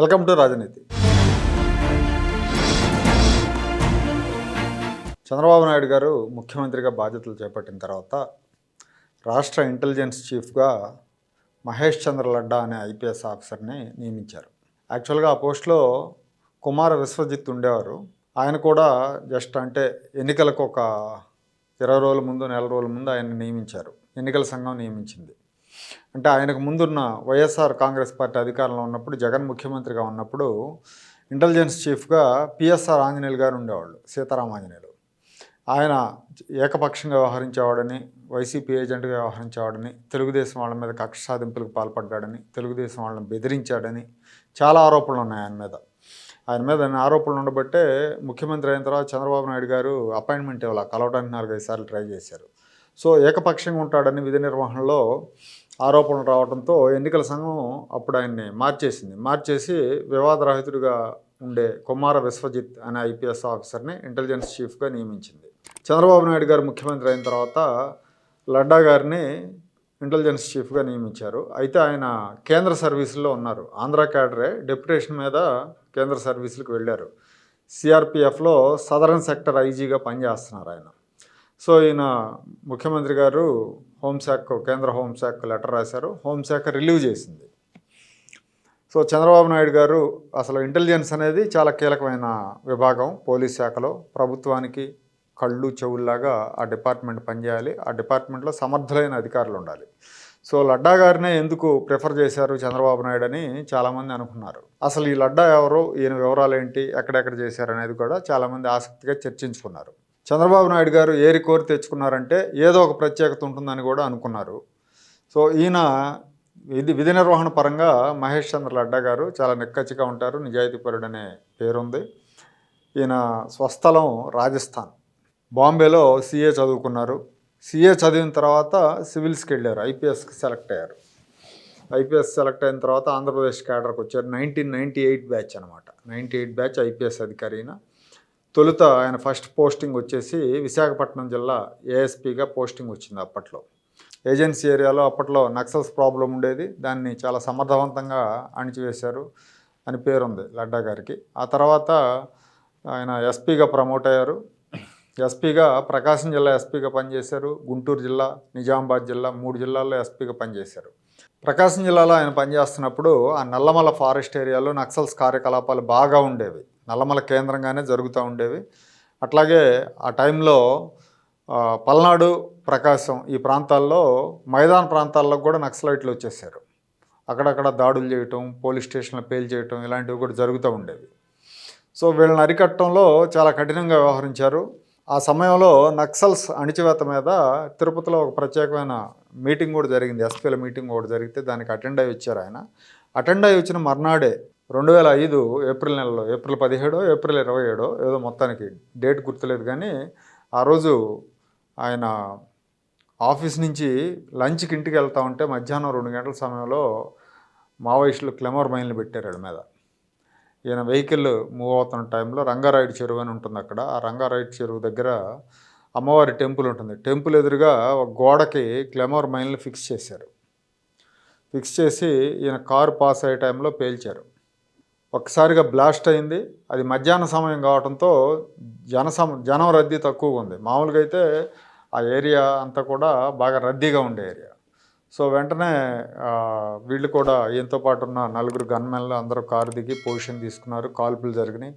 Welcome to రాజనీతి. చంద్రబాబు నాయుడు గారు ముఖ్యమంత్రిగా బాధ్యతలు చేపట్టిన తర్వాత రాష్ట్ర ఇంటెలిజెన్స్ చీఫ్గా మహేష్ చంద్ర లడ్డా అనే ఐపీఎస్ ఆఫీసర్ని నియమించారు. యాక్చువల్గా ఆ పోస్ట్లో కుమార విశ్వజిత్ ఉండేవారు. ఆయన కూడా జస్ట్ అంటే ఎన్నికలకు ఒక ఇరవై రోజుల ముందు నెల రోజుల ముందు ఆయన నియమించారు. ఎన్నికల సంఘం నియమించింది. అంటే ఆయనకు ముందున్న వైఎస్ఆర్ కాంగ్రెస్ పార్టీ అధికారంలో ఉన్నప్పుడు జగన్ ముఖ్యమంత్రిగా ఉన్నప్పుడు ఇంటెలిజెన్స్ చీఫ్గా పిఎస్ఆర్ ఆంజనేయులు గారు ఉండేవాళ్ళు సీతారాం ఆంజనేయులు. ఆయన ఏకపక్షంగా వ్యవహరించేవాడని వైసీపీ ఏజెంట్గా వ్యవహరించేవాడని తెలుగుదేశం వాళ్ళ మీద కక్ష సాధింపులకు పాల్పడ్డాడని తెలుగుదేశం వాళ్ళని బెదిరించాడని చాలా ఆరోపణలు ఉన్నాయి ఆయన మీద. ఆయన మీద ఆరోపణలు ఉండబట్టే ముఖ్యమంత్రి అయిన తర్వాత చంద్రబాబు నాయుడు గారు అపాయింట్మెంట్ ఇవ్వాలి కలవడానికి నాలుగైదు సార్లు ట్రై చేశారు. సో ఏకపక్షంగా ఉంటాడని విధి నిర్వహణలో ఆరోపణలు రావడంతో ఎన్నికల సంఘం అప్పుడు ఆయన్ని మార్చేసింది. మార్చేసి వివాదరహితుడిగా ఉండే కుమార విశ్వజిత్ అనే ఐపీఎస్ ఆఫీసర్ని ఇంటెలిజెన్స్ చీఫ్గా నియమించింది. చంద్రబాబు నాయుడు గారు ముఖ్యమంత్రి అయిన తర్వాత లడ్డా గారిని ఇంటెలిజెన్స్ చీఫ్గా నియమించారు. అయితే ఆయన కేంద్ర సర్వీసుల్లో ఉన్నారు. ఆంధ్ర క్యాడరే డెప్యుటేషన్ మీద కేంద్ర సర్వీసులకు వెళ్ళారు. సిఆర్పిఎఫ్లో సదరన్ సెక్టర్ ఐజీగా పనిచేస్తున్నారు ఆయన. సో ఈయన ముఖ్యమంత్రి గారు హోంశాఖ కేంద్ర హోంశాఖ లెటర్ రాశారు. హోంశాఖ రిలీవ్ చేసింది. సో చంద్రబాబు నాయుడు గారు అసలు ఇంటెలిజెన్స్ అనేది చాలా కీలకమైన విభాగం పోలీస్ శాఖలో. ప్రభుత్వానికి కళ్ళు చెవుల్లాగా ఆ డిపార్ట్మెంట్ పనిచేయాలి. ఆ డిపార్ట్మెంట్లో సమర్థులైన అధికారులు ఉండాలి. సో లడ్డా గారినే ఎందుకు ప్రిఫర్ చేశారు చంద్రబాబు నాయుడు అని చాలామంది అనుకున్నారు. అసలు ఈ లడ్డా ఎవరు? ఈయన వివరాలు ఏంటి ఎక్కడెక్కడ చేశారు అనేది కూడా చాలామంది ఆసక్తిగా చర్చించుకున్నారు. చంద్రబాబు నాయుడు గారు ఏరి కోరి తెచ్చుకున్నారంటే ఏదో ఒక ప్రత్యేకత ఉంటుందని కూడా అనుకున్నారు. సో ఈయన ఇది విధి నిర్వహణ పరంగా మహేష్ చంద్ర లడ్డా గారు చాలా నిక్కచ్చిగా ఉంటారు. నిజాయితీపరుడు అనే పేరుంది. ఈయన స్వస్థలం రాజస్థాన్. బాంబేలో సీఏ చదువుకున్నారు. సీఏ చదివిన తర్వాత సివిల్స్కి వెళ్ళారు. ఐపీఎస్కి సెలెక్ట్ అయ్యారు. ఐపీఎస్ సెలెక్ట్ అయిన తర్వాత ఆంధ్రప్రదేశ్ క్యాడర్కి వచ్చారు. నైన్టీన్ నైంటీ ఎయిట్ బ్యాచ్ అనమాట నైంటీ ఎయిట్ బ్యాచ్ ఐపీఎస్ అధికారి అయినా తొలుత ఆయన ఫస్ట్ పోస్టింగ్ వచ్చేసి విశాఖపట్నం జిల్లా ఏఎస్పీగా పోస్టింగ్ వచ్చింది అప్పట్లో. ఏజెన్సీ ఏరియాలో అప్పట్లో నక్సల్స్ ప్రాబ్లం ఉండేది. దాన్ని చాలా సమర్థవంతంగా అణిచివేశారు అని పేరుంది లడ్డా గారికి. ఆ తర్వాత ఆయన ఎస్పీగా ప్రమోట్ అయ్యారు. ఎస్పీగా ప్రకాశం జిల్లా ఎస్పీగా పనిచేశారు. గుంటూరు జిల్లా నిజామాబాద్ జిల్లా మూడు జిల్లాల్లో ఎస్పీగా పనిచేశారు. ప్రకాశం జిల్లాలో ఆయన పనిచేస్తున్నప్పుడు ఆ నల్లమల ఫారెస్ట్ ఏరియాలో నక్సల్స్ కార్యకలాపాలు బాగా ఉండేవి. నల్లమల కేంద్రంగానే జరుగుతూ ఉండేవి. అట్లాగే ఆ టైంలో పల్నాడు ప్రకాశం ఈ ప్రాంతాల్లో మైదాన ప్రాంతాల్లో కూడా నక్సలైట్లు వచ్చేసారు. అక్కడక్కడ దాడులు చేయటం పోలీస్ స్టేషన్లో పేల్ చేయటం ఇలాంటివి కూడా జరుగుతూ ఉండేవి. సో వీళ్ళని అరికట్టడంలో చాలా కఠినంగా వ్యవహరించారు. ఆ సమయంలో నక్సల్స్ అణిచివేత మీద తిరుపతిలో ఒక ప్రత్యేకమైన మీటింగ్ కూడా జరిగింది. ఎస్పీల మీటింగ్ కూడా జరిగితే దానికి అటెండ్ అయ్యి వచ్చారు ఆయన. అటెండ్ అయ్యి వచ్చిన మర్నాడే రెండు వేల ఐదు ఏప్రిల్ నెలలో ఏప్రిల్ పదిహేడో ఏప్రిల్ ఇరవై ఏడో ఏదో మొత్తానికి డేట్ గుర్తులేదు కానీ ఆ రోజు ఆయన ఆఫీస్ నుంచి లంచ్కి ఇంటికి వెళ్తా ఉంటే మధ్యాహ్నం రెండు గంటల సమయంలో మావోయిస్టులు క్లెమర్ మైన్లు పెట్టారు మీద. ఈయన వెహికల్ మూవ్ అవుతున్న టైంలో రంగారాయుడు చెరువు అని ఉంటుంది అక్కడ. ఆ రంగారాయుడు చెరువు దగ్గర అమ్మవారి టెంపుల్ ఉంటుంది. టెంపుల్ ఎదురుగా ఒక గోడకి క్లెమర్ మైన్లు ఫిక్స్ చేశారు. ఫిక్స్ చేసి ఈయన కారు పాస్ అయ్యే టైంలో పేల్చారు. ఒక్కసారిగా బ్లాస్ట్ అయింది. అది మధ్యాహ్న సమయం కావడంతో జనసమ జనం రద్దీ తక్కువగా ఉంది. మామూలుగా అయితే ఆ ఏరియా అంతా కూడా బాగా రద్దీగా ఉండే ఏరియా. సో వెంటనే వీళ్ళు కూడా ఈయనతో పాటు ఉన్న నలుగురు గన్మెన్లు అందరూ కారు దిగి పొజిషన్ తీసుకున్నారు. కాల్పులు జరిగినాయి.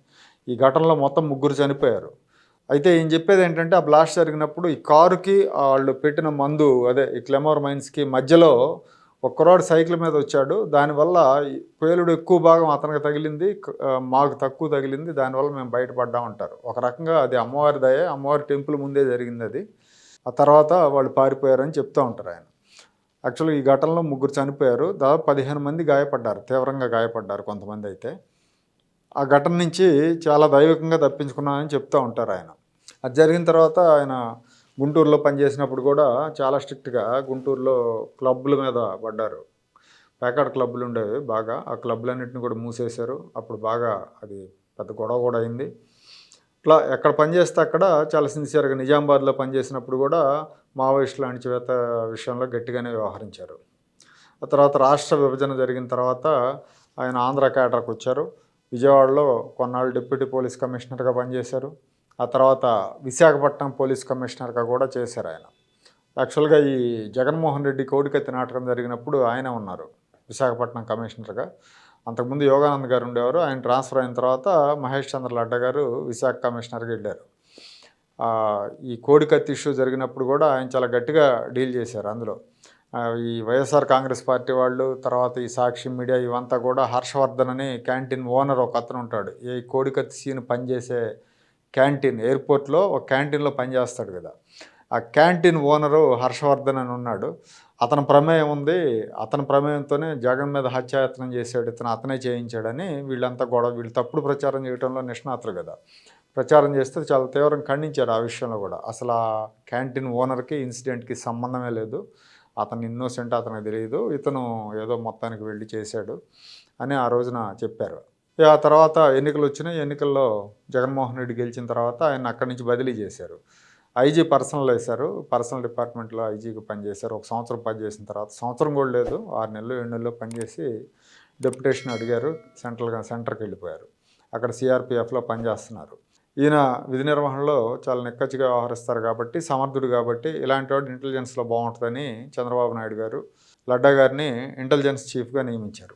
ఈ ఘటనలో మొత్తం ముగ్గురు చనిపోయారు. అయితే ఈయన చెప్పేది ఏంటంటే ఆ బ్లాస్ట్ జరిగినప్పుడు ఈ కారుకి వాళ్ళు పెట్టిన మందు అదే ఈ క్లెమోర్ మైన్స్కి మధ్యలో ఒక్కరోడు సైకిల్ మీద వచ్చాడు. దానివల్ల ఈ పేలుడు ఎక్కువ భాగం అతనికి తగిలింది. మాకు తక్కువ తగిలింది. దానివల్ల మేము బయటపడ్డా ఉంటారు. ఒక రకంగా అది అమ్మవారి దయ అమ్మవారి టెంపుల్ ముందే జరిగింది అది. ఆ తర్వాత వాళ్ళు పారిపోయారని చెప్తూ ఉంటారు ఆయన. యాక్చువల్గా ఈ ఘటనలో ముగ్గురు చనిపోయారు. దాదాపు పదిహేను మంది గాయపడ్డారు. తీవ్రంగా గాయపడ్డారు కొంతమంది అయితే. ఆ ఘటన నుంచి చాలా దైవికంగా తప్పించుకున్నానని చెప్తూ ఉంటారు ఆయన. అది జరిగిన తర్వాత ఆయన గుంటూరులో పనిచేసినప్పుడు కూడా చాలా స్ట్రిక్ట్గా గుంటూరులో క్లబ్ల మీద పడ్డారు. ప్యాకాడ్ క్లబ్లు ఉండేవి బాగా. ఆ క్లబ్లన్నింటిని కూడా మూసేశారు. అప్పుడు బాగా అది పెద్ద గొడవ కూడా అయింది. ఇట్లా ఎక్కడ పనిచేస్తే అక్కడ చాలా సిన్సియర్గా నిజామాబాద్లో పనిచేసినప్పుడు కూడా మావోయిస్టుల అణిచివేత విషయంలో గట్టిగానే వ్యవహరించారు. ఆ తర్వాత రాష్ట్ర విభజన జరిగిన తర్వాత ఆయన ఆంధ్ర క్యాడర్కి వచ్చారు విజయవాడలో కొన్నాళ్ళు డిప్యూటీ పోలీస్ కమిషనర్గా పనిచేశారు. ఆ తర్వాత విశాఖపట్నం పోలీస్ కమిషనర్గా కూడా చేశారు ఆయన. యాక్చువల్గా ఈ జగన్మోహన్ రెడ్డి కోడికత్తి నాటకం జరిగినప్పుడు ఆయన ఉన్నారు విశాఖపట్నం కమిషనర్గా. అంతకుముందు యోగానంద్ గారు ఉండేవారు ఆయన ట్రాన్స్ఫర్ అయిన తర్వాత మహేష్ చంద్ర లడ్డ గారు విశాఖ కమిషనర్గా వెళ్ళారు. ఈ కోడికత్తి ఇష్యూ జరిగినప్పుడు కూడా ఆయన చాలా గట్టిగా డీల్ చేశారు అందులో. ఈ వైఎస్ఆర్ కాంగ్రెస్ పార్టీ వాళ్ళు తర్వాత ఈ సాక్షి మీడియా ఇవంతా కూడా హర్షవర్ధన్ అని క్యాంటీన్ ఓనర్ ఒక అతను ఉంటాడు. ఈ కోడికత్తి సీన్ పనిచేసే క్యాంటీన్ ఎయిర్పోర్ట్లో ఒక క్యాంటీన్లో పనిచేస్తాడు కదా. ఆ క్యాంటీన్ ఓనరు హర్షవర్ధన్ అని ఉన్నాడు. అతని ప్రమేయం ఉంది. అతని ప్రమేయంతోనే జగన్ మీద హత్యాయత్నం చేశాడు. ఇతను అతనే చేయించాడని వీళ్ళంతా గొడవ వీళ్ళు తప్పుడు ప్రచారం చేయడంలో నిష్ణాతులు కదా. ప్రచారం చేస్తే చాలా తీవ్రంగా ఖండించారు ఆ విషయంలో కూడా. అసలు ఆ క్యాంటీన్ ఓనర్కి ఇన్సిడెంట్కి సంబంధమే లేదు. అతను ఇన్నోసెంట్ అతనికి తెలియదు. ఇతను ఏదో మొత్తానికి వెళ్ళి చేశాడు అని ఆ రోజున చెప్పారు. ఆ తర్వాత ఎన్నికలు వచ్చినాయి. ఎన్నికల్లో జగన్మోహన్ రెడ్డి గెలిచిన తర్వాత ఆయన అక్కడి నుంచి బదిలీ చేశారు. ఐజీ పర్సనల్ వేశారు. పర్సనల్ డిపార్ట్మెంట్లో ఐజీకి పనిచేశారు. ఒక సంవత్సరం పనిచేసిన తర్వాత సంవత్సరం కూడా లేదు ఆరు నెలలు ఏడు నెలలు పనిచేసి డెప్యుటేషన్ అడిగారు సెంట్రల్ సెంటర్కి వెళ్ళిపోయారు. అక్కడ సిఆర్పిఎఫ్లో పనిచేస్తున్నారు. ఈయన విధి నిర్వహణలో చాలా నిక్కచ్చిగా వ్యవహరిస్తారు కాబట్టి సమర్థుడు కాబట్టి ఇలాంటి వాడు ఇంటెలిజెన్స్లో బాగుంటుందని చంద్రబాబు నాయుడు గారు లడ్డా గారిని ఇంటెలిజెన్స్ చీఫ్గా నియమించారు.